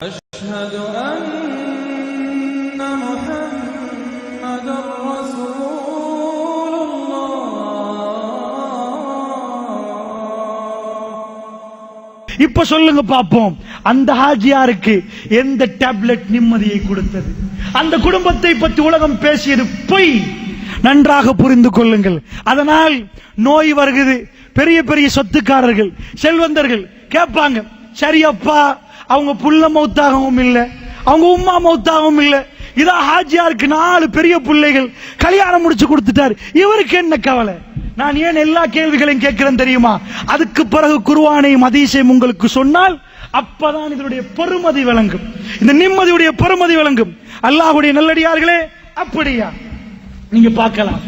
أشهد أن محمدا رسول الله இப்ப சொல்லுங்க பாப்போம் அந்த ஹாஜியாருக்கு எந்த டேப்லெட் நிம்மதியை கொடுத்தது அந்த குடும்பத்தை பற்றி உலகம் பேசியது பொய் நன்றாக புரிந்து கொள்ளுங்கள் அதனால் நோய் வருகிறது பெரிய பெரிய சொத்துக்காரர்கள் செல்வந்தர்கள் கேட்பாங்க சரி அப்பா அவங்க புள்ள மௌத்தாகவும் இல்லை. அவங்க உம்மா மௌத்தாகவும் இல்லை. இதா ஹாஜியாருக்கு நாலு பெரிய பிள்ளைகள் கல்யாணம் முடிச்சு கொடுத்துட்டாரு. இவருக்கு என்ன கவலை? நான் ஏன் எல்லா கேள்விகளையும் கேட்கிறேன் தெரியுமா? அதுக்கு பிறகு குருவானையும் அதிசயம் உங்களுக்கு சொன்னால் அப்பதான் இதனுடைய பெருமதி விளங்கும். இந்த நிம்மதியுடைய பெருமதி விளங்கும். அல்லாஹ்வுடைய நல்லடியார்களே அப்படியா? நீங்க பார்க்கலாம்.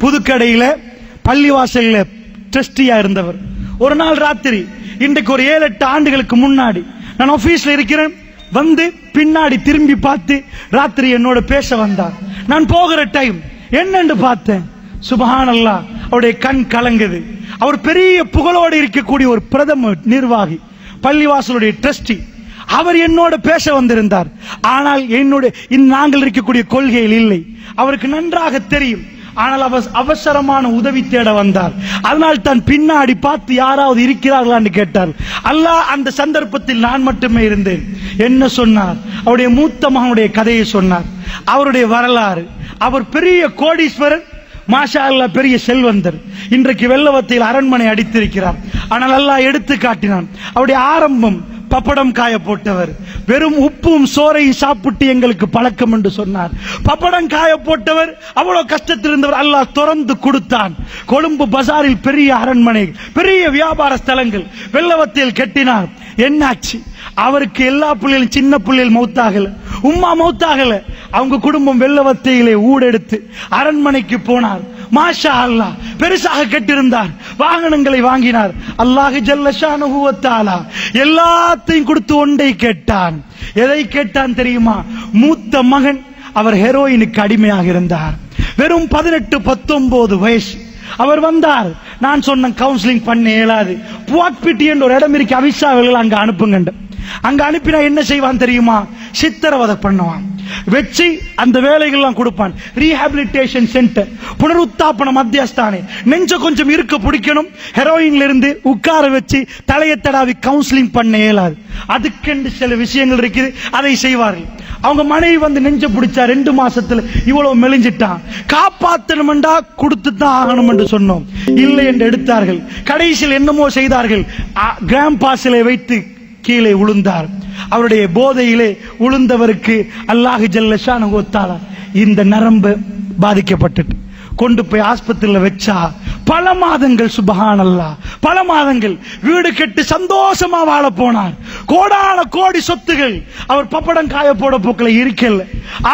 புதுக்கடையில பள்ளிவாசல்ல ட்ரஸ்டியா இருந்தவர். ஒரு நாள் ராத்திரி இன்றைக்கு ஒரு ஏழு எட்டு ஆண்டுகளுக்கு முன்னாடி நான் ஆபீஸ்ல இருக்கிறேன். வந்து பின்னாடி திரும்பி பார்த்து ராத்திரி என்னோட பேச வந்தார். நான் போகிற டைம் என்னன்னு பார்த்தேன். சுபஹானல்லா அவருடைய கண் கலங்குது. அவர் பெரிய புகழோடு இருக்கக்கூடிய ஒரு பிரதம நிர்வாகி பள்ளிவாசலுடைய ட்ரஸ்டி அவர் என்னோட பேச வந்திருந்தார். ஆனால் என்னோட நாங்கள் இருக்கக்கூடிய கொள்கையில் இல்லை. அவருக்கு நன்றாக தெரியும். ஆனால் அவர் அவசரமான உதவி தேட வந்தார் அதனால் தான் பின்னாடி பார்த்து யாராவது இருக்கிறார்களான்னு கேட்டார் அல்லாஹ் அந்த சந்தர்ப்பத்தில் நான் மட்டுமே இருந்தேன். என்ன சொன்னார்? அவருடைய மூத்த மகனுடைய கதையை சொன்னார். அவருடைய வரலாறு. அவர் பெரிய கோடீஸ்வரர் மாஷா அல்லாஹ் பெரிய செல்வந்தர். இன்றைக்கு வெள்ளவத்தில் அரண்மனை அடித்திருக்கிறார். ஆனால் அல்லாஹ் எடுத்து காட்டினான் அவருடைய ஆரம்பம் பப்படம் காய போட்டவர். வெறும் உப்பும் சோறையும் சாப்பிட்டு எங்களுக்கு பழக்கம் என்று சொன்னார். பப்படம் காய போட்டவர் அவ்வளவு கஷ்டத்தில் இருந்தவர் அல்லாஹ் திறந்து கொடுத்தான். கொழும்பு பசாரில் பெரிய அரண்மனை பெரிய வியாபார ஸ்தலங்கள் வெள்ளவத்தில் கட்டினார். என்னாச்சு? அவருக்கு எல்லா பிள்ளைகளும் சின்ன பிள்ளைகள் மௌத்தாகல. உம்மா மௌத்தாகல. அவங்க குடும்பம் வெள்ளவத்தையிலே ஊடெடுத்து அரண்மனைக்கு போனார். மாஷா அல்லாஹ் பெருசாக கட்டிருந்தார் வாகனங்களை வாங்கினார். அல்லாஹ் ஜல்லஷானுகுவத்தாலா எல்லாத்தையும் கொடுத்து ஒன்றை கேட்டான். எதை கேட்டான் தெரியுமா? மூத்த மகன் அவர் ஹெரோயினுக்கு அடிமையாக இருந்தார். வெறும் பதினெட்டு பத்தொன்பது வயசு. அவர் வந்தார். நான் சொன்ன கவுன்சிலிங் பண்ண இயலாது. புவாக்பிட்டி என்ற ஒரு இடம் இருக்கு அவிசாவில் அங்க அனுப்புங்க அங்க அனுப்பினா என்ன செய்வான் தெரியுமா? சித்திரவதை பண்ணுவான். வச்சு அந்த வேலைகள்லாம் கொடுப்பான். ரீஹாபிலிட்டேஷன் சென்டர் புனருத்தாபன மத்தியஸ்தானே. நெஞ்ச கொஞ்சம் இருக்க பிடிக்கணும். ஹெரோயின்ல இருந்து உட்கார வச்சு தலையை தடாவி கவுன்சிலிங் பண்ண இயலாது. அதுக்கென்று சில விஷயங்கள் இருக்குது. அதை செய்வார்கள். அவங்க மனைவி வந்து நெஞ்ச பிடிச்சா ரெண்டு மாசத்துல இவ்வளவு மெலிஞ்சிட்டான். காப்பாத்தணும்டா கொடுத்து தான் ஆகணும் என்று சொன்னோம். இல்லை என்று எடுத்தார்கள். கடைசியில் என்னமோ செய்தார்கள். கிராம் பாசிலை வைத்து கீழே விழுந்தார். அவருடைய போதையிலே உளுந்தவருக்கு அல்லாஹு ஜல்லஷான ஒத்தாளா இந்த நரம்பு பாதிக்கப்பட்டுட்டு. கொண்டு போய் ஆஸ்பத்திரியில வச்சா பல மாதங்கள் சுபஹான் அல்லாஹ் பல மாதங்கள் வீடு கட்டி சந்தோஷமா வாழ போனார். கோடான கோடி சொத்துகள் அவர் பப்படம் காய போட போக்கில் இருக்கல.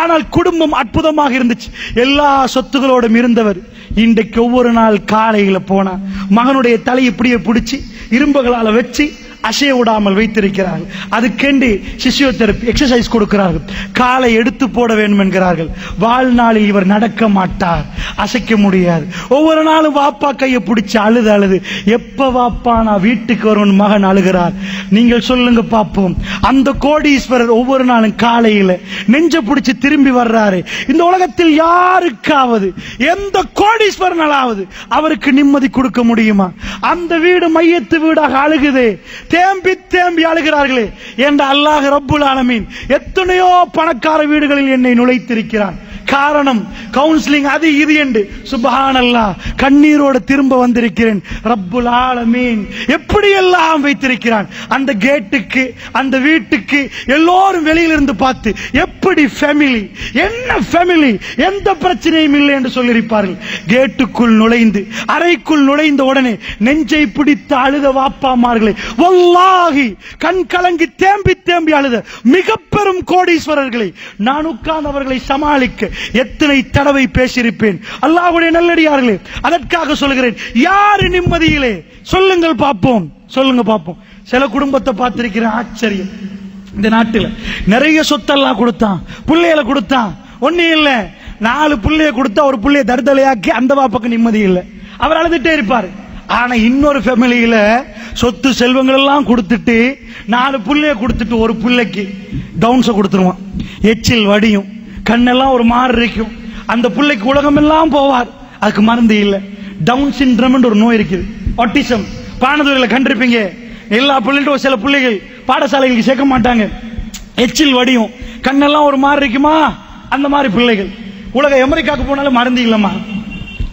ஆனால் குடும்பம் அற்புதமாக இருந்துச்சு. எல்லா சொத்துகளோடும் இருந்தவர். இன்றைக்கு ஒவ்வொரு நாள் காலையில போனா மகனுடைய தலை இப்படியே பிடிச்சி இரும்புகளால வச்சு அசைய விடாமல் வைத்திருக்கிறார்கள். அதுக்கென்று சிசியோதெரப்பி எக்ஸசைஸ் கொடுக்கிறார்கள். காலை எடுத்து போட வேண்டும் என்கிறார்கள். வாழ்நாளில் இவர் நடக்க மாட்டார். அசைக்க முடியாது. ஒவ்வொரு நாளும் வாப்பா கையை பிடிச்சி அழுது அழுது. எப்ப வாப்பா நான் வீட்டுக்கு வருவன் மகன் அழுகிறார். நீங்கள் சொல்லுங்க பார்ப்போம் அந்த கோடீஸ்வரர் ஒவ்வொரு நாளும் காலையில் நெஞ்ச பிடிச்சி திரும்பி வர்றாரு. இந்த உலகத்தில் யாருக்காவது எந்த கோடீஸ்வரனாலாவது அவருக்கு நிம்மதி கொடுக்க முடியுமா? அந்த வீடு மையத்து வீடாக அழுகுதே. தேம்பி தேம்பி அழுகிறார்களே. என்ற அல்லாஹ் ரப்புல் ஆலமீன் எத்தனையோ பணக்கார வீடுகளில் என்னை நுழைத்திருக்கிறான். காரணம். கவுன்சிலிங் அது இது என்று. சுபஹானல்லா கண்ணீரோடு திரும்ப வந்திருக்கிறேன். ரப்புல் ஆலமீன். எப்படி எல்லாம் வைத்திருக்கிறான்? அந்த கேட்டுக்கு அந்த வீட்டுக்கு எல்லோரும் வெளியிலிருந்து பார்த்து எப்படி ஃபேமிலி என்ன ஃபேமிலி எந்த பிரச்சனையும் இல்லை என்று சொல்லியிருப்பார்கள். கேட்டுக்குள் நுழைந்து அறைக்குள் நுழைந்த உடனே நெஞ்சை பிடித்து அழுத வாப்பாமார்களே ஒல்லாகி கண் கலங்கி தேம்பி தேம்பி அழுத மிக பெரும் கோடீஸ்வரர்களை நான் உட்கார்ந்தவர்களை சமாளிக்க எத்தனை தடவை பேசியிருப்பேன்? அல்லாவுடைய நல்லடியார்களே அதற்காக சொல்கிறேன். யாரு நிம்மதியிலே? சொல்லுங்கள் பார்ப்போம். சொல்லுங்க பார்ப்போம். சில குடும்பத்தை பார்த்திருக்கிறேன் ஆச்சரியம். இந்த நாட்டில் நிறைய சொத்தெல்லாம் கொடுத்தான் பிள்ளைகளை கொடுத்தான். ஒன்னும் இல்லை நாலு புள்ளைய கொடுத்தா ஒரு புள்ளைய தருதலையாக்கி அந்த பக்கம் நிம்மதி இல்லை. அவர் அழுதுட்டே இருப்பாரு. ஆனா இன்னொரு ஃபேமிலியில சொத்து செல்வங்கள் எல்லாம் கொடுத்துட்டு நாலு புள்ளைய கொடுத்துட்டு ஒரு புள்ளைக்கு டவுன்ஸை கொடுத்துருவான். எச்சில் வடியும். கண்ணெல்லாம் ஒரு மாறு இருக்கும். அந்த பிள்ளைக்கு உலகம் எல்லாம் போவார். அதுக்கு மருந்து இல்லை. டவுன் சிண்ட்ரம் ஒரு நோய் இருக்குது. ஒட்டிசம் பானதுறையில் கண்டிருப்பீங்க. எல்லா பிள்ளைகளும் ஒரு சில பிள்ளைகள் பாடசாலைகளுக்கு சேர்க்க மாட்டாங்க. எச்சில் வடியும். கண்ணெல்லாம் ஒரு மாதிரி இருக்குமா? அந்த மாதிரி பிள்ளைகள். உலக அமெரிக்காவுக்கு போனாலும் மருந்து இல்லைம்மா.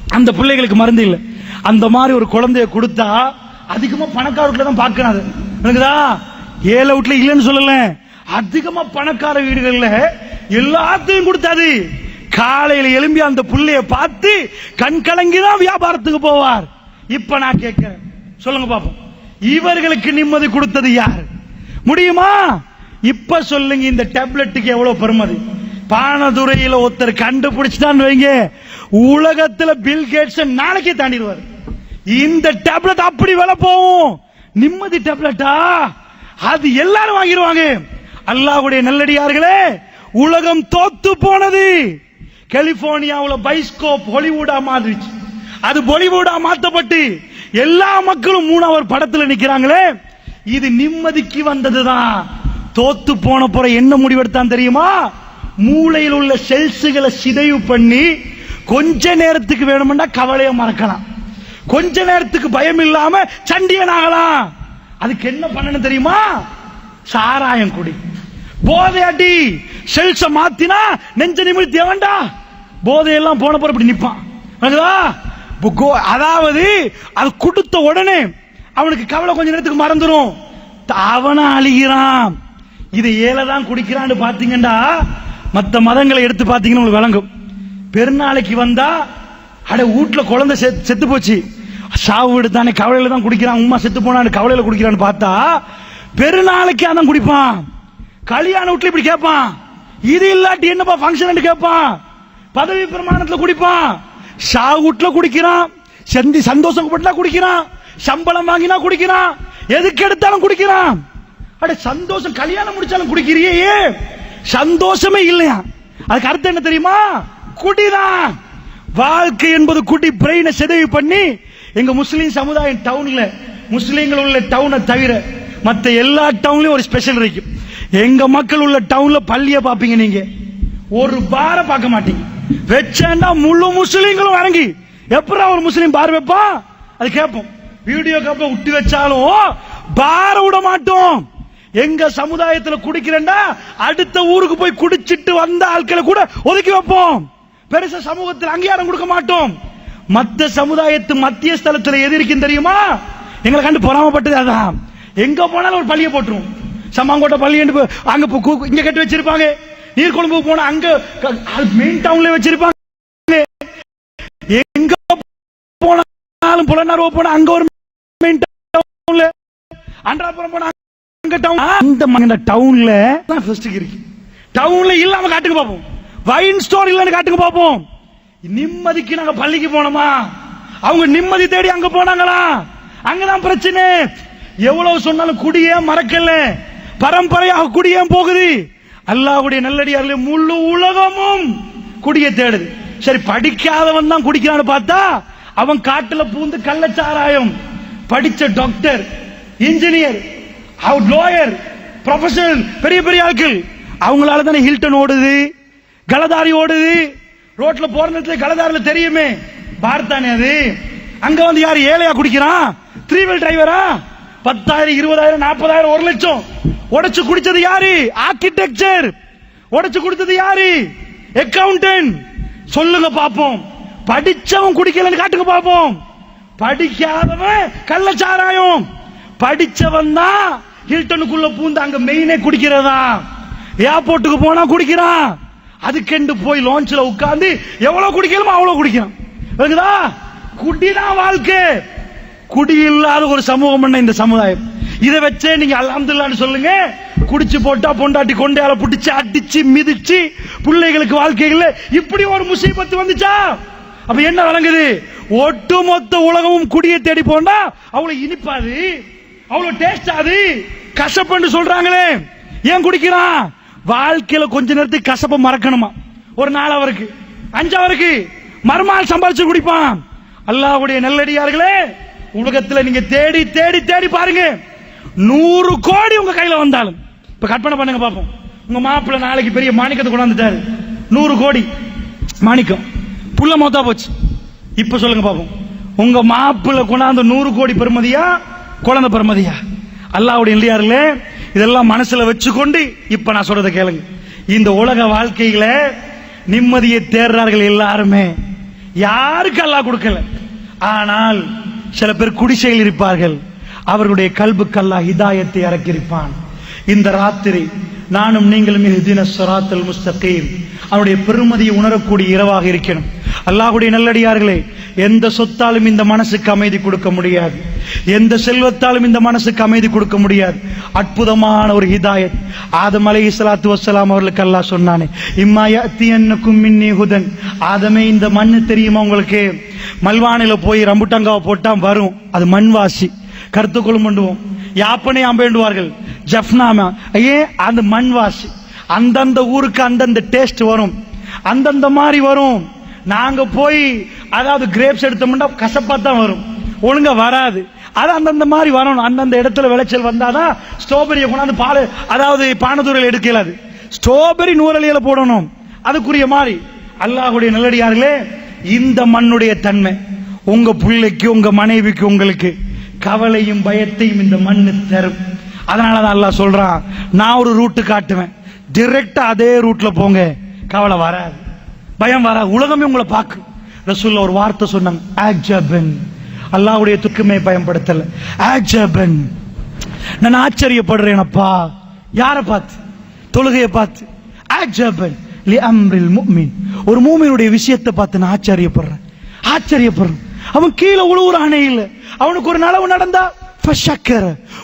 அந்த பிள்ளைகளுக்கு மருந்து இல்லை. அந்த மாதிரி ஒரு குழந்தைய கொடுத்தா அதிகமா பணக்கார வீட்டுல தான் பார்க்கணும் அது. எனக்குதா? ஏழை வீட்டுல இல்லைன்னு சொல்லல. அதிகமா பணக்கார வீடுகள்ல எல்லாத்தையும் கொடுத்தாது காலையில எழும்பி அந்த புள்ளைய பார்த்து கண் கலங்கிதான் வியாபாரத்துக்கு போவார். இப்ப நான் கேட்கிறேன். சொல்லுங்க பாப்போம். இவர்களுக்கு நிம்மதி கொடுத்தது யார்? முடியுமா? இப்ப சொல்லுங்க இந்த டேப்லெட்டுக்கு எவ்வளவு பெருமதி பானதுறையில ஒருத்தர் கண்டுபிடிச்சுதான் வைங்க. உலகத்துல பில் கேட்ஸ் நாளைக்கே தாண்டிடுவார். இந்த டேப்லெட் அப்படி விலை போகும். நிம்மதி டேப்லெட்டா? அது எல்லாரும் வாங்கிடுவாங்க. அல்லாஹ்வுடைய நல்லடியார்களே உலகம் தோத்து போனது. கலிபோர்னியாவில் பைஸ்கோப் ஹாலிவுடா மாறிச்சு அது பாலிவுடா மாத்தப்பட்டு எல்லா மக்களும் மூணாவது படத்துல நிக்கிறாங்களே. இது நிம்மதிக்கு வந்ததுதான். தோத்து போன போற என்ன முடிவெடுத்தான் தெரியுமா? மூளையில் உள்ள செல்ஸுகளை சிதைவு பண்ணி கொஞ்ச நேரத்துக்கு வேணும்னா கவலையை மறக்கலாம். கொஞ்ச நேரத்துக்கு பயம் இல்லாம சண்டியன் ஆகலாம் அதுக்கு என்ன பண்ணணும் தெரியுமா? சாராயம் குடி. போதையாட்டி செல்ஸ மாத்தினா நெஞ்ச நிமிர்த்தி வேண்டா போதையெல்லாம் போன பிறகு இப்படி நிப்பான். கோ- அதாவது அது கொடுத்த உடனே அவனுக்கு கவலை கொஞ்ச நேரத்துக்கு மறந்துடும் அவன அழிகிறான். இது ஏழை தான் குடிக்கிறான்னு பாத்தீங்கன்னா மத்த மதங்களை எடுத்து பாத்தீங்கன்னா உங்களுக்கு விளங்கும். பெருநாளைக்கு வந்தா அட வீட்டுல குழந்தை செத்து போச்சு. சாவு எடுத்தானே தானே கவலையில தான் குடிக்கிறான். உமா செத்து போனான்னு கவலையில குடிக்கிறான்னு பார்த்தா பெருநாளைக்கு அதான் குடிப்பான். கல்யாண வீட்டுல இப்படி கேட்பான் இது இல்லாட்டி என்னப்பா ஃபங்க்ஷன் கேட்பான் பதவி பிரமாணத்துல குடிப்பான். ஷா வீட்டுல குடிக்கிறான். செந்தி சந்தோஷம் சந்தோஷப்பட்டா குடிக்கிறான். சம்பளம் வாங்கினா குடிக்கிறான். எதுக்கு எடுத்தாலும் குடிக்கிறான். அட சந்தோஷம் கல்யாணம் முடிச்சாலும் குடிக்கிறியே. சந்தோஷமே இல்லையா? அதுக்கு அர்த்தம் என்ன தெரியுமா? குடிதான். வாழ்க்கை என்பது குடி பிரெயினை சிதைவு பண்ணி எங்க முஸ்லீம் சமுதாயம் டவுன்ல முஸ்லீம்கள் உள்ள டவுனை தவிர மற்ற எல்லா டவுன்லயும் ஒரு ஸ்பெஷல் இருக்கும் எங்க மக்கள் உள்ள டவுன்ல பள்ளிய பாப்பீங்க நீங்க. ஒரு பார பார்க்க மாட்டீங்க. வச்சேன்னா முழு முஸ்லீம்களும் வணங்கி எப்படா ஒரு முஸ்லீம் பார் வைப்பா? அது கேட்போம். வீடியோ கேப்ப விட்டு வச்சாலும் பார விட மாட்டோம். எங்க சமுதாயத்துல குடிக்கிறேன்டா அடுத்த ஊருக்கு போய் குடிச்சிட்டு வந்த ஆட்களை கூட ஒதுக்கி வைப்போம். பெருசா சமூகத்தில் அங்கீகாரம் கொடுக்க மாட்டோம். மத்த சமுதாயத்து மத்திய ஸ்தலத்துல எது இருக்குன்னு தெரியுமா? எங்களை கண்டு பொறாமப்பட்டது அதான். எங்க போனாலும் ஒரு பள்ளியை போட்டுருவோம். சம்மாங்கோட்டை பள்ளி அங்க இங்க கட்டி வச்சிருப்பாங்க. நீர்கொழும்பு போன அங்க மெயின் டவுன்ல வச்சிருப்பாங்க. எங்க போனாலும் புலனார்வ போன அங்க ஒரு மெயின் டவுன்ல அன்றாபுரம் போன அங்க டவுன் அந்த மகன டவுன்ல தான் ஃபர்ஸ்ட் இருக்கு டவுன்ல இல்லாம காட்டுக்கு பாப்போம் வைன் ஸ்டோர் இல்லன்னு காட்டுக்கு பாப்போம் நிம்மதிக்கு நாங்க பள்ளிக்கு போனோமா? அவங்க நிம்மதி தேடி அங்க போனாங்களா? அங்கதான் பிரச்சனை. எவ்வளவு சொன்னாலும் குடியே மறக்கல. பரம்பரையாக குடியே போகுது. அல்லாஹ்வுடைய நல்லடியார்களே முழு உலகமும் குடியை தேடுது. சரி படிக்காதவன் தான் குடிக்கிறான்னு பார்த்தா அவன் காட்டுல பூந்து கள்ளச்சாராயம். படிச்ச டாக்டர் இன்ஜினியர் லோயர் ப்ரொஃபஷனல் பெரிய பெரிய ஆட்கள். அவங்களால தானே ஹில்டன் ஓடுது கலதாரி ஓடுது. ரோட்ல போற நேரத்தில் கலதாரில தெரியுமே. பார்த்தானே அது? அங்க வந்து யார் ஏழையா குடிக்கிறான்? த்ரீ வீல் டிரைவரா பத்தாயிரம் இருபதாயிரம் நாற்பதாயிரம் ஒரு லட்சம். உடைச்சு குடிச்சது யாரு? ஆர்கிடெக்சர் உடைச்சு குடிச்சது யாரு? அக்கவுண்டன்ட் சொல்லுங்க பாப்போம். படிச்சவன் குடிக்கலன்னு காட்டுங்க பாப்போம். படிக்காதவன் கள்ளச்சாராயம். படிச்சவன் தான் ஹில்டனுக்குள்ள பூந்து அங்க மெயினே குடிக்கிறதா? ஏர்போர்ட்டுக்கு போனா குடிக்கிறான். அதுக்கெண்டு போய் லான்ச்ல உட்கார்ந்து எவ்வளவு குடிக்கணுமோ அவ்வளவு குடிக்கிறான். குடிதான் வாழ்க்கை. குடியில்லாத ஒரு சமூகம் பண்ண இந்த சமுதாயம்? இதை வச்சே நீங்க அல்ஹம்துலில்லாஹ்னு சொல்லுங்க. குடிச்சு போட்டா பொண்டாட்டி கொண்டையால பிடிச்சி அடிச்சு மிதிச்சு பிள்ளைகளுக்கு வாழ்க்கைகள்ல இப்படி ஒரு முசீபத்து வந்துச்சா? அப்ப என்ன வழங்குது ஒட்டுமொத்த உலகமும் குடியை தேடி போனா அவ்வளவு இனிப்பாது அவ்வளவு டேஸ்ட் ஆது கசப்புன்னு சொல்றாங்களே. ஏன் குடிக்கிறான்? வாழ்க்கையில கொஞ்ச நேரத்துக்கு கசப்பை மறக்கணுமா? ஒரு நாள் அவருக்கு. அஞ்சு அவருக்கு மறுநாள் சம்பாதிச்சு குடிப்பான். அல்லாவுடைய நல்லடியார்களே உலகத்துல நீங்க தேடி தேடி தேடி பாருங்க. நூறு கோடி உங்க கையில வந்தாலும். இப்ப கற்பனை பண்ணுங்க பாப்போம். உங்க மாப்பிள்ளை நாளைக்கு பெரிய மாணிக்கத்தை கொண்டாந்துட்டாரு நூறு கோடி. மாணிக்கம். புள்ள மொத்தா போச்சு. இப்ப சொல்லுங்க பாப்போம். உங்க மாப்பிள்ளை கொண்டாந்து நூறு கோடி பெருமதியா குழந்தை பெருமதியா அல்லாவுடைய இல்லையாருல இதெல்லாம் மனசுல வச்சுக்கொண்டு இப்ப நான் சொல்றதை கேளுங்க. இந்த உலக வாழ்க்கையில நிம்மதியை தேடுறார்கள் எல்லாருமே. யாருக்கு அல்லாஹ் கொடுக்கல? ஆனால் சில பேர் குடிசையில் இருப்பார்கள். அவர்களுடைய கல்புக்கு அல்லாஹ் ஹிதாயத்தை இறக்கியிருப்பான் இந்த ராத்திரி நானும் நீங்களும் இஹ்தின ஸிராத்தல் முஸ்தகீம். அவருடைய பெருமதியை உணரக்கூடிய இரவாக இருக்கணும். அல்லாஹுடைய நல்லடியார்களே எந்த சொத்தாலும் இந்த மனசுக்கு அமைதி கொடுக்க முடியாது. எந்த செல்வத்தாலும் இந்த மனசுக்கு அமைதி கொடுக்க முடியாது. அற்புதமான ஒரு ஹிதாயத். ஆதம் அலை இஸ்லாத்து வசலாம் அவர்களுக்கு அல்லா சொன்னானே இம்மா யத்தியன்னுக்கும் மின்னி ஹுதன். ஆதமே இந்த மண்ணு தெரியுமா உங்களுக்கு? மல்வானில போய் ரம்புட்டங்காவை போட்டா வரும். அது மண்வாசி. கருத்துக்கொள்ளும் பண்ணுவோம் யாப்பனை அம்பேண்டுவார்கள் ஜப்னாமா ஐயே அந்த மண்வாசி. அந்தந்த ஊருக்கு அந்தந்த டேஸ்ட் வரும். அந்தந்த மாதிரி வரும். நாங்க போய் அதாவது கிரேப்ஸ் எடுத்தோம்னா கசப்பா தான் வரும். ஒழுங்கா வராது. அது அந்தந்த மாதிரி வரணும். அந்தந்த இடத்துல விளைச்சல் வந்தாதான் ஸ்ட்ராபெரியை கொண்டாந்து பால் அதாவது பானதூரில் எடுக்கலாது. ஸ்ட்ராபெரி நூறலியில் போடணும். அதுக்குரிய மாதிரி. அல்லாஹுடைய நல்லடியார்களே இந்த மண்ணுடைய தன்மை உங்க பிள்ளைக்கு உங்க மனைவிக்கு உங்களுக்கு. கவலையும் பயத்தையும் இந்த மண்ணு தரும். அதனால தான் அல்லாஹ் சொல்றான் நான் ஒரு ரூட்டு காட்டுவேன். டிரெக்டா அதே ரூட்ல போங்க. கவலை வராது. பயம் வராது. உலகமே உங்களை பார்க்கும் ரசூல்ல ஒரு வார்த்தை சொன்னாங்க ஆஜபன் அல்லாஹ்வுடைய துக்குமே பயன்படுத்தல. ஆஜபன் நான் ஆச்சரியப்படுறேன் அப்பா. யாரை பார்த்து? தொழுகையை பார்த்து. ஆஜபன் லி அம்ரில் முஃமின் ஒரு மூமினுடைய விஷயத்தை பார்த்து நான் ஆச்சரியப்படுறேன். ஆச்சரியப்படுறேன். அவன் கீழே உழுவுறானே இல்லை. அவனுக்கு ஒரு நலவு நடந்தா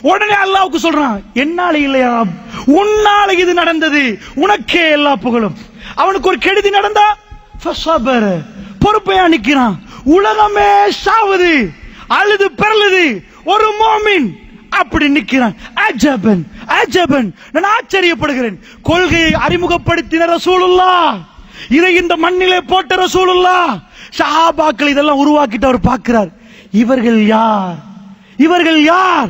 உடனே அல்லாவுக்கு சொல்றான் என்னால இல்லையா உன்னால இது நடந்தது. உனக்கே எல்லா புகழும். அவனுக்கு ஒரு கெடுதி நடந்தா ஃபஸபர. பொறுப்பையா நிக்கிறான் உலகமே சாவுது. அழுது பெறலுது. ஒரு மோமின் அப்படி நிற்கிறான். அஜபன் அஜபன். நான் ஆச்சரியப்படுகிறேன். கொள்கையை அறிமுகப்படுத்தின ரசூலுல்லா. இதை இந்த மண்ணிலே போட்ட ரசூலுல்லா. சஹாபாக்கள் இதெல்லாம் உருவாக்கிட்டு அவர் பார்க்கிறார். இவர்கள் யார்? இவர்கள் யார்?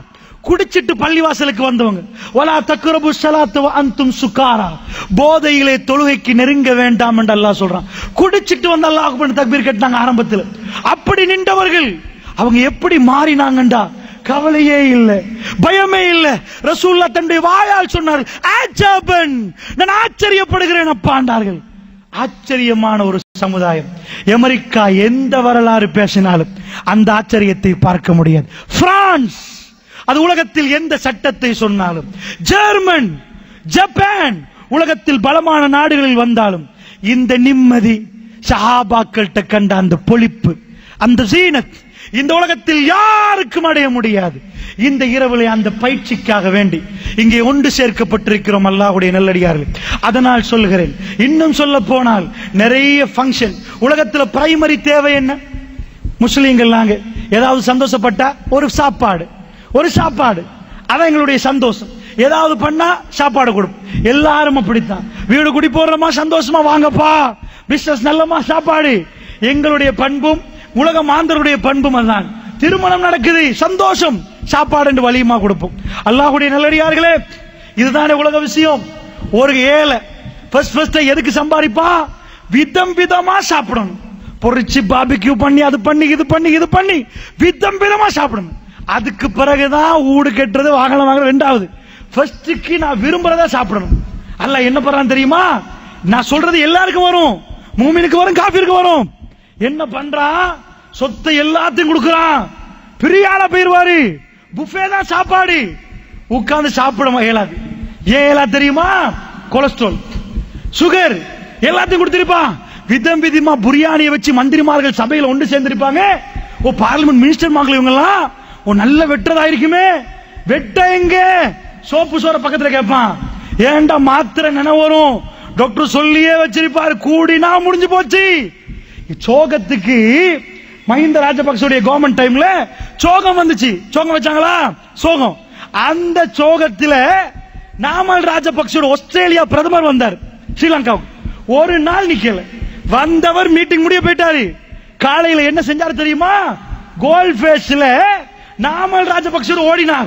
குடிச்சிட்டு பள்ளிவாசலுக்கு வந்தவங்க. வலா தக்குரபு சலாத்துவ அந்தும் சுக்காரா போதையிலே தொழுகைக்கு நெருங்க வேண்டாம் என்று அல்லாஹ் சொல்றான். குடிச்சிட்டு வந்து அல்லாஹ் தக்பீர் கட்டினாங்க ஆரம்பத்தில். அப்படி நின்றவர்கள். அவங்க எப்படி மாறினாங்கண்டா? கவலையே இல்லை. பயமே இல்லை. ரசூல்லா தன்னுடைய வாயால் சொன்னார் நான் ஆச்சரியப்படுகிறேன் அப்பாண்டார்கள் ஆச்சரியமான ஒரு சமுதாயம். அமெரிக்கா எந்த வரலாறு பேசினாலும் அந்த ஆச்சரியத்தை பார்க்க முடியாது. பிரான்ஸ் அது உலகத்தில் எந்த சட்டத்தை சொன்னாலும். ஜெர்மன் ஜப்பான் உலகத்தில் பலமான நாடுகளில் வந்தாலும் இந்த நிம்மதி சஹாபாக்கள்கிட்ட கண்ட அந்த பொழிப்பு அந்த சீனத் இந்த உலகத்தில் யாருக்கும் அடைய முடியாது. இந்த இரவிலே அந்த பயிற்சிக்காக வேண்டி இங்கே ஒன்று சேர்க்கப்பட்டிருக்கிறோம் அல்லாஹுடைய நல்லடியார்கள். அதனால் சொல்கிறேன் இன்னும் சொல்ல போனால் நிறைய ஃபங்க்ஷன் உலகத்தில் பிரைமரி தேவை என்ன? முஸ்லீம்கள் நாங்க ஏதாவது சந்தோஷப்பட்டா ஒரு சாப்பாடு. ஒரு சாப்பாடு. அதான் எங்களுடைய சந்தோஷம். ஏதாவது பண்ணா சாப்பாடு கொடுப்போம். எல்லாரும் அப்படித்தான். வீடு குடி போடுறோமா சந்தோஷமா வாங்கப்பா. பிசினஸ் நல்லமா சாப்பாடு. எங்களுடைய பண்பும் உலக மாந்தருடைய பண்பு அதுதான். திருமணம் நடக்குது சந்தோஷம். சாப்பாடு என்று வலியுமா கொடுப்போம். அல்லாஹுடைய நல்லடியார்களே இதுதானே உலக விஷயம். ஒரு ஏழை ஃபர்ஸ்ட் ஃபர்ஸ்ட் எதுக்கு சம்பாதிப்பா? விதம் விதமா சாப்பிடணும். பொரிச்சு பாபிக்யூ பண்ணி அது பண்ணி இது பண்ணி இது பண்ணி விதம் விதமா சாப்பிடணும். அதுக்கு பிறகுதான் ஊடு கெட்டுறது வாகனம் வாங்குறது ரெண்டாவது. ஃபர்ஸ்டுக்கு நான் விரும்புறதா சாப்பிடணும். அல்ல என்ன பண்றான் தெரியுமா? நான் சொல்றது எல்லாருக்கும் வரும். மூமினுக்கு வரும் காஃபிக்கு வரும். என்ன பண்றான் சொத்தை எல்லாத்தையும் கொடுக்கறான். பெரிய ஆளா போயிருவாரு. புஃபே தான் சாப்பாடு. உட்கார்ந்து சாப்பிட இயலாது ஏன் தெரியுமா? கொலஸ்ட்ரால். சுகர் எல்லாத்தையும் கொடுத்திருப்பான் விதம் விதமா புரியாணியை வச்சு மந்திரிமார்கள் சபையில ஒன்று சேர்ந்திருப்பாங்க. ஓ பார்லிமெண்ட் மினிஸ்டர் மார்கள் இவங்க எல்லாம் ஓ நல்ல வெட்டுறதா இருக்குமே. வெட்ட எங்க? சோப்பு சோற பக்கத்துல கேட்பான். ஏன்டா மாத்திரை நினைவு வரும்? டாக்டர் சொல்லியே வச்சிருப்பாரு. கூடினா முடிஞ்சு போச்சு. சோகத்துக்கு மஹிந்த ராஜபக்சோடைய கவர்மெண்ட் டைம்ல சோகம் வந்துச்சு. சோகம் வச்சாங்களா? சோகம். அந்த சோகத்துல நாமல் ராஜபக்சோட ஆஸ்திரேலியா பிரதமர் வந்தார் ஸ்ரீலங்காவுக்கு. ஒரு நாள் நிக்கல. வந்தவர் மீட்டிங் முடிய போயிட்டாரு. காலையில என்ன செஞ்சாரு தெரியுமா? கோல் பேஸ்ல நாமல் ராஜபக்சர் ஓடினார்.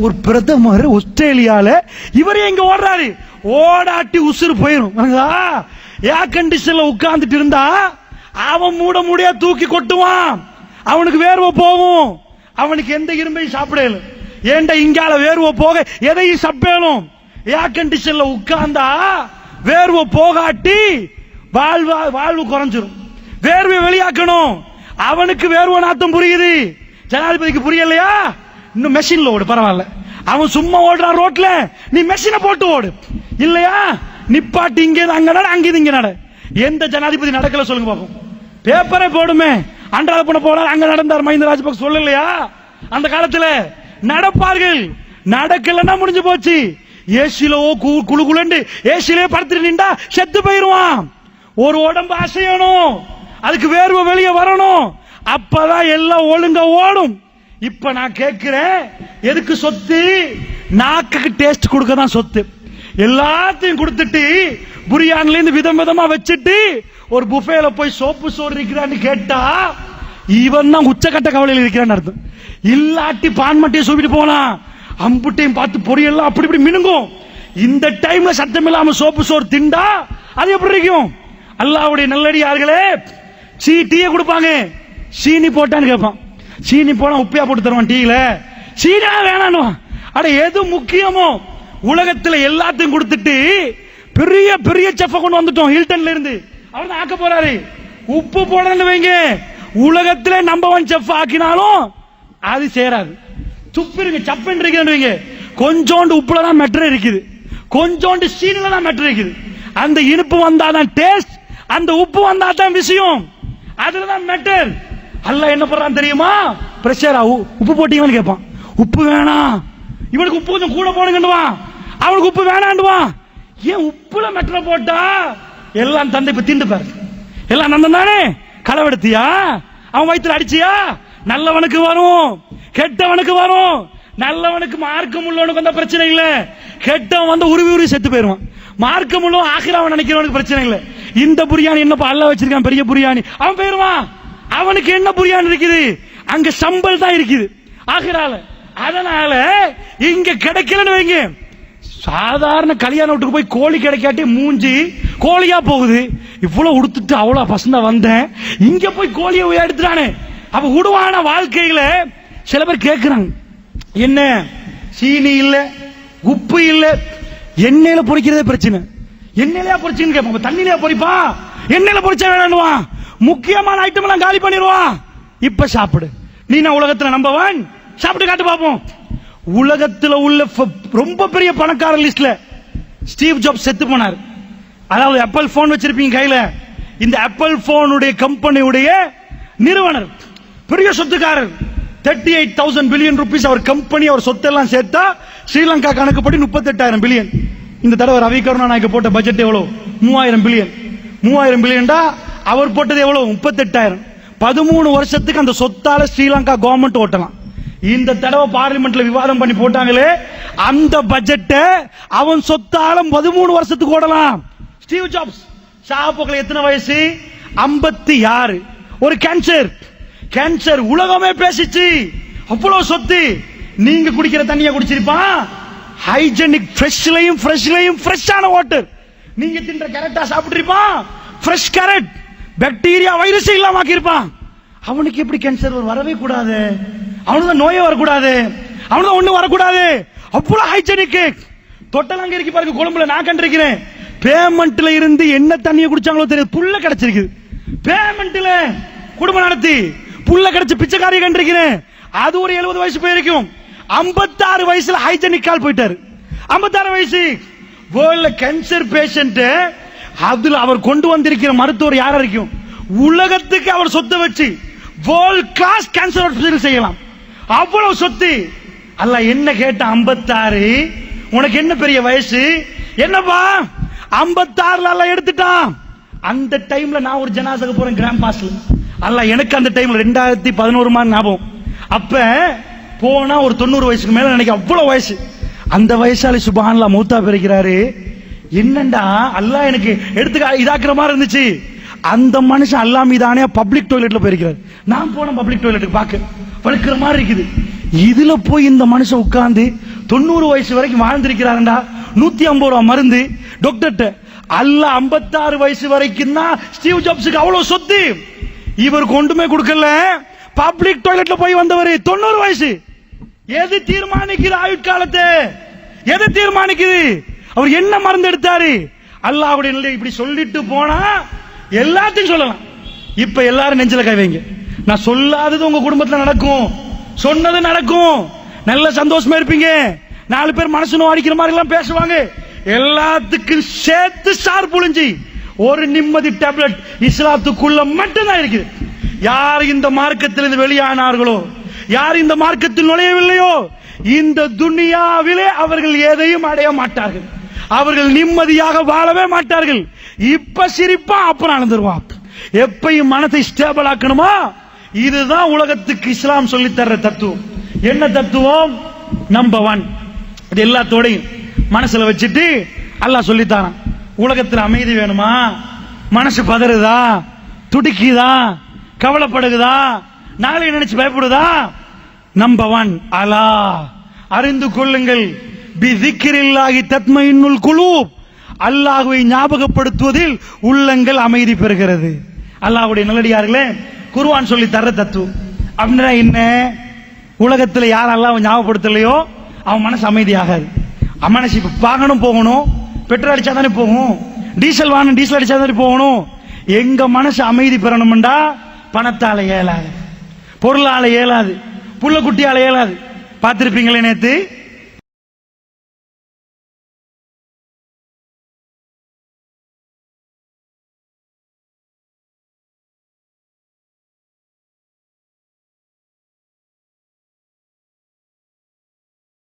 ஒரு பிரதமர் ஆஸ்திரேலியால இவரே இங்க ஓடுறாரு. ஓடாட்டி உசுறு போயிரும். ஏர் கண்டிஷன்ல உட்கார்ந்துட்டு இருந்தா அவன் மூட முடியா தூக்கி கொட்டுவான். அவனுக்கு வேர்வை போகும். அவனுக்கு எந்த இரும்பையும் சாப்பிடல ஏண்ட இங்கால வேர்வை போக எதையும் சப்பேலும் ஏர் கண்டிஷன்ல உட்கார்ந்தா வேர்வை போகாட்டி வாழ்வு வாழ்வு குறைஞ்சிரும். வேர்வை வெளியாக்கணும். அவனுக்கு வேர்வை நாத்தம் புரியுது. ஜனாதிபதிக்கு புரியலையா? இன்னும் மெஷின்ல ஓடு பரவாயில்ல. அவன் சும்மா ஓடுறான் ரோட்ல. நீ மெஷினை போட்டு ஓடு. இல்லையா? நிப்பாட்டி இங்கே அங்க நட அங்கே இங்க நட. எந்த ஜனாதிபதி நடக்கல சொல்லுங்க பாப்போம். பேப்பரே போடுமே. அன்றாட பண்ண போனார் அங்க நடந்தார் மஹிந்த ராஜபக்ச சொல்லலையா? அந்த காலத்துல நடப்பார்கள். நடக்கலன்னா முடிஞ்சு போச்சு. ஏசிலோ குழு குழுண்டு ஏசிலே படுத்துட்டு நின்றா செத்து போயிருவான். ஒரு உடம்பு அசையணும். அதுக்கு வேர்வை வெளியே வரணும். அப்பதான் எல்லாம் ஒழுங்கா ஓடும். இப்ப நான் கேட்கிறேன் எதுக்கு சொத்து? நாக்கு டேஸ்ட் கொடுக்க தான் சொத்து. எல்லாத்தையும் கொடுத்துட்டு புரியான்ல இருந்து விதம் விதமா வச்சுட்டு ஒரு புஃபேல போய் சோப்பு சோறு இருக்கிறான்னு கேட்டா இவன் தான் உச்சக்கட்ட கவலையில் இருக்கிறான்னு அர்த்தம். இல்லாட்டி பான் மட்டையை சொல்லிட்டு போலாம் அம்புட்டையும் பார்த்து பொரியெல்லாம் அப்படி இப்படி மினுங்கும். இந்த டைம்ல சத்தம் இல்லாம சோப்பு சோறு திண்டா அது எப்படி இருக்கும்? அல்லாவுடைய நல்லடியார்களே சீ டீயை கொடுப்பாங்க. சீனி போட்டான்னு கேட்பான். சீனி போனா உப்பியா போட்டு தருவான் டீல சீனா வேணான்னு. அட எது முக்கியமோ? உலகத்துல எல்லாத்தையும் கொடுத்துட்டு பெரிய பெரிய செஃப்ப கொண்டு வந்துட்டோம் ஹில்டன்ல இருந்து. அவர் தான் ஆக்க போறாரு. உப்பு போடணும்னு வைங்க. உலகத்துல நம்பர் ஒன் செஃப் ஆக்கினாலும் அது சேராது. துப்பிருங்க சப்புன்னு இருக்குன்னு வைங்க. கொஞ்சோண்டு உப்புல தான் மெட்ரு இருக்குது. கொஞ்சோண்டு சீனில தான் மெட்ரு இருக்குது. அந்த இனிப்பு வந்தாதான் டேஸ்ட் அந்த உப்பு வந்தா தான் விஷயம் அதுலதான் மெட்டர் அல்ல என்ன பண்றான் தெரியுமா? பிரஷரா உப்பு போட்டீங்கன்னு கேட்பான். உப்பு வேணாம். இவனுக்கு உப்பு கொஞ்சம் கூட போடுங்கன்னுவான். அவனுக்கு உப்பு வேணாண்டுவான் ஏன் உப்புல மெட்டரை போட்டா? எல்லாம் தந்தை இப்ப தீண்டு பாரு. எல்லாம் நந்தன் தானே? களவெடுத்தியா? அவன் வயித்துல அடிச்சியா? நல்லவனுக்கு வரும். கெட்டவனுக்கு வரும். நல்லவனுக்கு மார்க்கம் உள்ளவனுக்கு வந்த பிரச்சனை இல்ல. கெட்டவன் வந்து உருவி உருவி செத்து போயிருவான் மார்க்கம் உள்ளவன் ஆகிராவன் நினைக்கிறவனுக்கு பிரச்சனை இல்ல. இந்த புரியாணி என்னப்பா அல்ல வச்சிருக்கான் பெரிய புரியாணி. அவன் போயிருவான். அவனுக்கு என்ன புரியாணி இருக்குது? அங்க சம்பல் தான் இருக்குது. ஆகிரால. அதனால இங்க கிடைக்கலன்னு வைங்க. சாதாரண கல்யாண வீட்டுக்கு போய் கோழி கிடைக்காட்டி மூஞ்சி கோழியா போகுது. இவ்வளவு உடுத்துட்டு அவ்வளவு பசந்தா வந்தேன். இங்க போய் கோழியை போய் எடுத்துட்டானே. அப்ப உடுவான வாழ்க்கையில சில பேர் கேட்கிறாங்க என்ன? சீனி இல்ல உப்பு இல்ல எண்ணெயில பொரிக்கிறதே பிரச்சனை. எண்ணெயிலயா பொறிச்சுன்னு கேட்போம் தண்ணியில பொறிப்பா? எண்ணெயில பொரிச்சா வேணும்னுவான் முக்கியமான ஐட்டம் எல்லாம் காலி பண்ணிடுவான் இப்ப சாப்பிடு. நீ நான் உலகத்துல நம்பவன் சாப்பிட்டு காட்டு பாப்போம். உலகத்தில் உள்ள ஃப- ரொம்ப பெரிய பணக்கார லிஸ்ட்ல ஸ்டீவ் ஜாப் செத்து போனார். அதாவது ஆப்பிள் போன் வச்சிருப்பீங்க கையில. இந்த ஆப்பிள் போனுடைய கம்பெனியுடைய நிறுவனர் பெரிய சொத்துக்காரர் thirty eight thousand billion rupees அவர் கம்பெனி அவர் சொத்தெல்லாம் சேர்த்தா ஸ்ரீலங்கா கணக்குப்படி முப்பத்தெட்டாயிரம் பில்லியன் இந்த தடவை ரவி கருணாநாயக்க போட்ட பட்ஜெட் எவ்வளவு? மூவாயிரம் பில்லியன் மூவாயிரம் பில்லியன்டா அவர் போட்டது எவ்வளவு? முப்பத்தெட்டாயிரம். பதிமூணு வருஷத்துக்கு அந்த சொத்தால ஸ்ரீலங்கா கவர்மெண்ட் ஓட்டலாம். இந்த தடவை பார்லிமெண்ட்ல விவாதம் பண்ணி போட்டாங்களே அந்த பட்ஜெட்டை அவன் சொத்தாலும் பதிமூணு வருஷத்துக்கு ஓடலாம். ஸ்டீவ் ஜாப்ஸ் ஷாபோக்கள் எத்தனை வயசு? ஐம்பத்தி ஆறு. ஒரு கேன்சர் கேன்சர் உலகமே பேசிச்சு. அவ்வளவு சொத்து. நீங்க குடிக்கிற தண்ணியை குடிச்சிருப்பான் ஹைஜெனிக் ஃப்ரெஷ்லையும் ஃப்ரெஷ்லையும் ஃப்ரெஷ்ஷான வாட்டர் நீங்க தின்ற கேரட்டா சாப்பிட்டுருப்பான் ஃப்ரெஷ் கேரட் பாக்டீரியா வைரஸ் இல்லாம ஆக்கியிருப்பான் அவனுக்கு எப்படி கேன்சர் வரவே கூடாது. அவனுக்கு தான் நோயே வரக்கூடாது. அவனுக்கு தான் ஒண்ணு வரக்கூடாது. அவ்வளவு ஹைஜெனிக் தொட்டல் இருக்கு பாருங்க கொழும்புல நான் கண்டிருக்கிறேன். பேமெண்ட்ல இருந்து என்ன தண்ணியை குடிச்சாங்களோ தெரியாது. புல்ல கிடைச்சிருக்கு. பேமெண்ட்ல குடும்பம் நடத்தி புல்ல கிடைச்ச பிச்சைக்காரியை கண்டிருக்கிறேன். அது ஒரு எழுபது வயசு போயிருக்கும். 56 வயசுல ஹைஜெனிக் கால் போயிட்டாரு. 56 வயசு. வேர்ல்ட்ல கேன்சர் பேஷண்ட் அதுல அவர் கொண்டு வந்திருக்கிற மருத்துவர் யாரா இருக்கும் உலகத்துக்கு அவர் சொத்தை வச்சு வேர்ல்ட் கிளாஸ் கேன்சர் செய்யலாம். அவ்வளவு சொத்து. அல்ல என்ன கேட்ட 56 உனக்கு என்ன பெரிய வயசு? என்னப்பா? 56 அல்ல எடுத்துட்டான். அந்த டைம்ல நான் ஒரு ஜனாசக போறேன் கிராண்ட் பாஸ்ல அல்ல எனக்கு அந்த டைம்ல ரெண்டாயிரத்தி பதினோரு மாதிரி ஞாபகம். அப்ப போனா ஒரு தொண்ணூறு வயசுக்கு மேல நினைக்க அவ்வளவு வயசு. அந்த வயசாலி சுபான்லா மூத்தா பிறக்கிறாரு. என்னண்டா? அல்லா எனக்கு எடுத்துக்க இதாக்குற மாதிரி இருந்துச்சு. அந்த மனுஷன் அல்லாமிதானே பப்ளிக் டாய்லெட்ல போயிருக்கிறார். நான் போன பப்ளிக் டாய்லெட்டுக்கு பார்க்க வழுக்கிற மாதிரி இருக்குது. இதுல போய் இந்த மனுஷன் உட்கார்ந்து தொண்ணூறு வயசு வரைக்கும் வாழ்ந்திருக்கிறாருண்டா நூத்தி ஐம்பது ரூபா மருந்து டாக்டர்கிட்ட அல்ல 56 வயசு வரைக்கும் தான் ஸ்டீவ் ஜாப்ஸுக்கு அவ்வளவு சொத்து. இவருக்கு ஒன்றுமே கொடுக்கல. பப்ளிக் டாய்லெட்ல போய் வந்தவர் தொண்ணூறு வயசு. எது தீர்மானிக்குது ஆயுட்காலத்தை எது தீர்மானிக்குது? அவர் என்ன மருந்து எடுத்தாரு? அல்லாஹ்வுடைய நிலை இப்படி சொல்லிட்டு போனா எல்லாத்தையும் சொல்லலாம். இப்ப எல்லாரும் நெஞ்சில கை வைங்க. நான் சொல்லாதது உங்க குடும்பத்துல நடக்கும். சொன்னது நடக்கும். நல்ல சந்தோஷமா இருப்பீங்க. நாலு பேர் மனசு நோடிக்கிற மாதிரி எல்லாம் பேசுவாங்க. எல்லாத்துக்கும் சேர்த்து சார் புழிஞ்சி ஒரு நிம்மதி டேப்லெட் இஸ்லாத்துக்குள்ள மட்டும்தான் இருக்குது. யார் இந்த மார்க்கத்திலிருந்து வெளியானார்களோ யார் இந்த மார்க்கத்தில் நுழையவில்லையோ இந்த துனியாவிலே அவர்கள் எதையும் அடைய மாட்டார்கள். அவர்கள் நிம்மதியாக வாழவே மாட்டார்கள். இப்ப சிரிப்பா அப்புறம் அழுந்துருவான் எப்பையும் மனதை ஸ்டேபிள் ஆக்கணுமா? இதுதான் உலகத்துக்கு இஸ்லாம் சொல்லி தர்ற தத்துவம். என்ன தத்துவம்? நம்பர் ஒன் இது எல்லாத்தோடையும் மனசுல வச்சுட்டு அல்லாஹ் சொல்லித்தாரான் உலகத்துல அமைதி வேணுமா? மனசு பதறுதா? துடிக்குதா? கவலைப்படுகுதா? நாளை நினைச்சு பயப்படுதா? நம்பர் ஒன் அலா. அறிந்து கொள்ளுங்கள். பிதிக்கிரில்லாகி தத்மையின்னுள் குழு அல்லாஹுவை ஞாபகப்படுத்துவதில் உள்ளங்கள் அமைதி பெறுகிறது. அல்லாஹுடைய நல்லடியார்களே குருவான் சொல்லி தர தத்துவம். அப்படின்னா என்ன? உலகத்துல யார் அல்லாஹ் ஞாபகப்படுத்தலையோ அவன் மனசு அமைதியாகாது. அவன் மனசு வாங்கணும் போகணும். பெட்ரோல் அடிச்சா தானே போகும். டீசல் வாங்கணும் டீசல் அடிச்சா தானே போகணும். எங்க மனசு அமைதி பெறணும்டா? பணத்தால இயலாது பொருளால இயலாது புள்ள குட்டியால இயலாது பார்த்திருப்பீங்களே நேத்து?